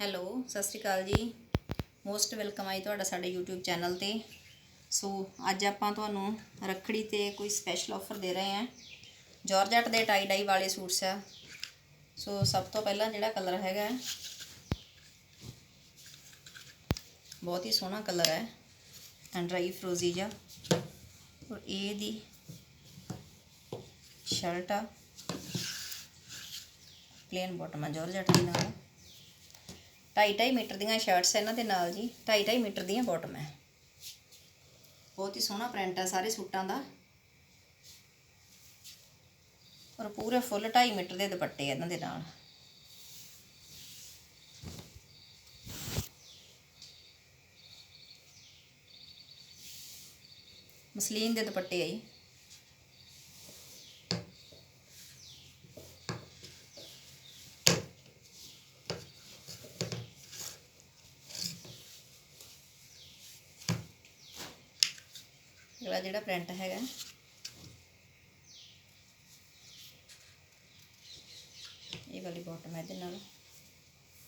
Hello, ਸਤਿ ਸ਼੍ਰੀ ਅਕਾਲ ਜੀ। Most welcome ਆਈ ਤੁਹਾਡਾ ਸਾਡੇ YouTube ਚੈਨਲ ਤੇ। ਸੋ, ਅੱਜ ਆਪਾਂ ਤੁਹਾਨੂੰ ਰੱਖੜੀ ਤੇ ਕੋਈ ਸਪੈਸ਼ਲ ਆਫਰ ਦੇ ਰਹੇ ਹਾਂ। ਜਾਰਜਟ ਦੇ ਟਾਈ ਡਾਈ ਵਾਲੇ ਸੂਟਸ ਆ। ਸੋ, ਸਭ ਤੋਂ ਪਹਿਲਾਂ ਜਿਹੜਾ ਕਲਰ ਹੈਗਾ ਬਹੁਤ ਹੀ ਸੋਹਣਾ ਕਲਰ ਹੈ ਐਂਡ ਰਾਈ ਫਰੋਜ਼ੀ ਜਿਹਾ। ਔਰ ਇਹ ਦੀ ਸ਼ਰਟ ਆ। ਪਲੇਨ ਬਾਟਮ ਆ ਜਾਰਜਟ ਦੇ ਨਾਲ। ਢਾਈ ਢਾਈ ਮੀਟਰ ਦੀਆਂ ਸ਼ਰਟਸ ਇਹਨਾਂ ਦੇ ਨਾਲ ਜੀ, ਢਾਈ ਢਾਈ ਮੀਟਰ ਦੀਆਂ ਬਾਟਮ ਹੈ ਬਹੁਤ ਹੀ ਸੋਹਣਾ ਪ੍ਰਿੰਟ ਹੈ ਸਾਰੇ ਸੂਟਾਂ ਦਾ। ਔਰ ਪੂਰੇ ਫੁੱਲ ਢਾਈ ਮੀਟਰ ਦੇ ਦੁਪੱਟੇ ਆ ਇਹਨਾਂ ਦੇ ਨਾਲ। ਮਸਲੀਨ ਦੇ ਦੁਪੱਟੇ ਆ ਜੀ। ਅਗਲਾ ਜਿਹੜਾ ਪ੍ਰਿੰਟ ਹੈਗਾ। ਇਹ ਵਾਲੀ ਬਾਟਮ ਹੈ ਇਹਦੇ ਨਾਲ।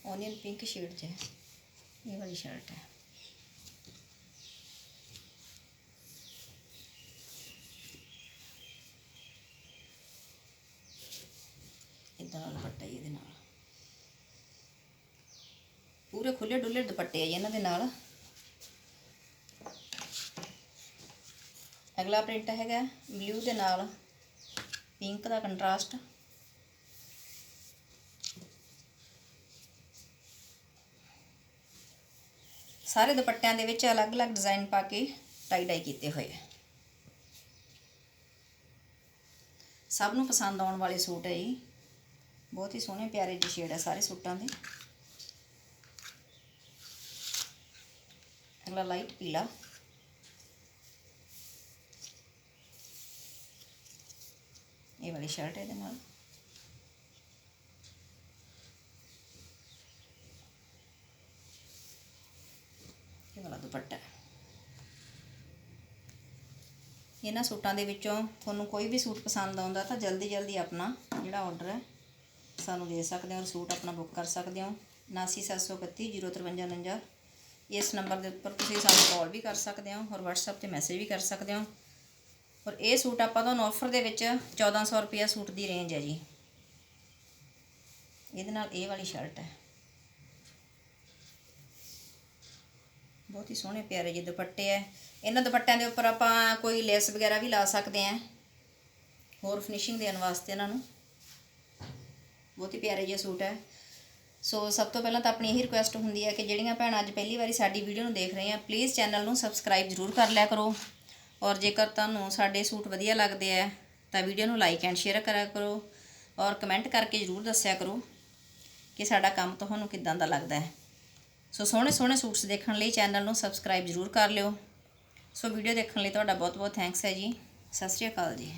ਓਨੀਅਨ ਪਿੰਕ ਸ਼ੇਡ 'ਚ ਹੈ। ਇਹ ਵਾਲੀ ਸ਼ਰਟ ਹੈ। ਇਦਾਂ ਦਾ ਦੁਪੱਟਾ ਜੀ ਇਹਦੇ ਨਾਲ। ਪੂਰੇ ਖੁੱਲੇ ਡੁੱਲੇ ਦੁਪੱਟੇ ਆ ਜੀ ਇਹਨਾਂ ਦੇ ਨਾਲ। ਅਗਲਾ ਪ੍ਰਿੰਟ ਹੈਗਾ ਬਲੂ ਦੇ ਨਾਲ ਪਿੰਕ ਦਾ ਕੰਟਰਾਸਟ ਸਾਰੇ ਦੁਪੱਟਿਆਂ ਦੇ ਵਿੱਚ ਅਲੱਗ-ਅਲੱਗ ਡਿਜ਼ਾਈਨ ਪਾ ਕੇ ਟਾਈ ਡਾਈ ਕੀਤੇ ਹੋਏ ਆ। ਸਭ ਨੂੰ ਪਸੰਦ ਆਉਣ ਵਾਲੇ ਸੂਟ ਹੈ ਜੀ ਬਹੁਤ ਹੀ ਸੋਹਣੇ ਪਿਆਰੇ ਜਿਹੇ ਸ਼ੇਡ ਹੈ ਸਾਰੇ ਸੂਟਾਂ ਦੇ। ਅਗਲਾ ਲਾਈਟ ਪੀਲਾ। ਇਹ ਵਾਲੀ ਸ਼ਰਟ ਇਹਦੇ ਨਾਲ। ਇਹ ਵਾਲਾ ਦੁਪੱਟਾ। ਇਹਨਾਂ ਸੂਟਾਂ ਦੇ ਵਿੱਚੋਂ ਤੁਹਾਨੂੰ ਕੋਈ ਵੀ ਸੂਟ ਪਸੰਦ ਆਉਂਦਾ ਤਾਂ ਜਲਦੀ ਜਲਦੀ ਆਪਣਾ ਜਿਹੜਾ ਆਰਡਰ ਹੈ, ਸਾਨੂੰ ਦੇ ਸਕਦੇ ਹੋ ਔਰ ਸੂਟ ਆਪਣਾ ਬੁੱਕ ਕਰ ਸਕਦੇ ਹੋ। 7973305349 ਇਸ ਨੰਬਰ ਦੇ ਉੱਪਰ ਤੁਸੀਂ ਸਾਨੂੰ ਕਾਲ ਵੀ ਕਰ ਸਕਦੇ ਹੋ ਔਰ WhatsApp ਤੇ ਮੈਸੇਜ ਵੀ ਕਰ ਸਕਦੇ ਹੋ। ਔਰ ਇਹ ਸੂਟ ਆਪਾਂ ਤੁਹਾਨੂੰ ਆਫਰ ਦੇ ਵਿੱਚ 1400 ਰੁਪਿਆ ਸੂਟ ਦੀ ਰੇਂਜ ਹੈ ਜੀ। ਇਹਦੇ ਨਾਲ ਇਹ ਵਾਲੀ ਸ਼ਰਟ ਹੈ। ਬਹੁਤ ਹੀ ਸੋਹਣੇ ਪਿਆਰੇ ਜਿਹੇ ਦੁਪੱਟੇ ਹੈ। ਇਹਨਾਂ ਦੁਪੱਟਿਆਂ ਦੇ ਉੱਪਰ ਆਪਾਂ ਕੋਈ ਲੈਸ ਵਗੈਰਾ ਵੀ ਲਾ ਸਕਦੇ ਹਾਂ। ਹੋਰ ਫਿਨਿਸ਼ਿੰਗ ਦੇਣ ਵਾਸਤੇ ਇਹਨਾਂ ਨੂੰ। ਬਹੁਤ ਹੀ ਪਿਆਰੇ ਜਿਹੇ ਸੂਟ ਹੈ। ਸੋ ਸਭ ਤੋਂ ਪਹਿਲਾਂ ਤਾਂ ਆਪਣੀ ਇਹੀ ਰਿਕੁਐਸਟ ਹੁੰਦੀ ਹੈ ਕਿ ਜਿਹੜੀਆਂ ਭੈਣਾਂ ਅੱਜ ਪਹਿਲੀ ਵਾਰੀ ਸਾਡੀ ਵੀਡੀਓ ਨੂੰ ਦੇਖ ਰਹੀਆਂ ਪਲੀਜ਼ ਚੈਨਲ ਨੂੰ ਸਬਸਕ੍ਰਾਈਬ ਜ਼ਰੂਰ ਕਰ ਲਿਆ ਕਰੋ। ਔਰ ਜੇਕਰ ਤੁਹਾਨੂੰ ਸਾਡੇ ਸੂਟ ਵਧੀਆ ਲੱਗਦੇ ਆ, ਤਾਂ ਵੀਡੀਓ ਨੂੰ ਲਾਈਕ ਐਂਡ ਸ਼ੇਅਰ ਕਰਿਆ ਕਰੋ ਔਰ ਕਮੈਂਟ ਕਰਕੇ ਜ਼ਰੂਰ ਦੱਸਿਆ ਕਰੋ ਕਿ ਸਾਡਾ ਕੰਮ ਤੁਹਾਨੂੰ ਕਿੱਦਾਂ ਦਾ ਲੱਗਦਾ ਹੈ। ਸੋ ਸੋਹਣੇ ਸੋਹਣੇ ਸੂਟਸ ਦੇਖਣ ਲਈ ਚੈਨਲ ਨੂੰ ਸਬਸਕ੍ਰਾਈਬ ਜ਼ਰੂਰ ਕਰ ਲਿਓ। ਸੋ ਵੀਡੀਓ ਦੇਖਣ ਲਈ ਤੁਹਾਡਾ ਬਹੁਤ ਬਹੁਤ ਥੈਂਕਸ ਹੈ ਜੀ। ਸਤਿ ਸ਼੍ਰੀ ਅਕਾਲ ਜੀ।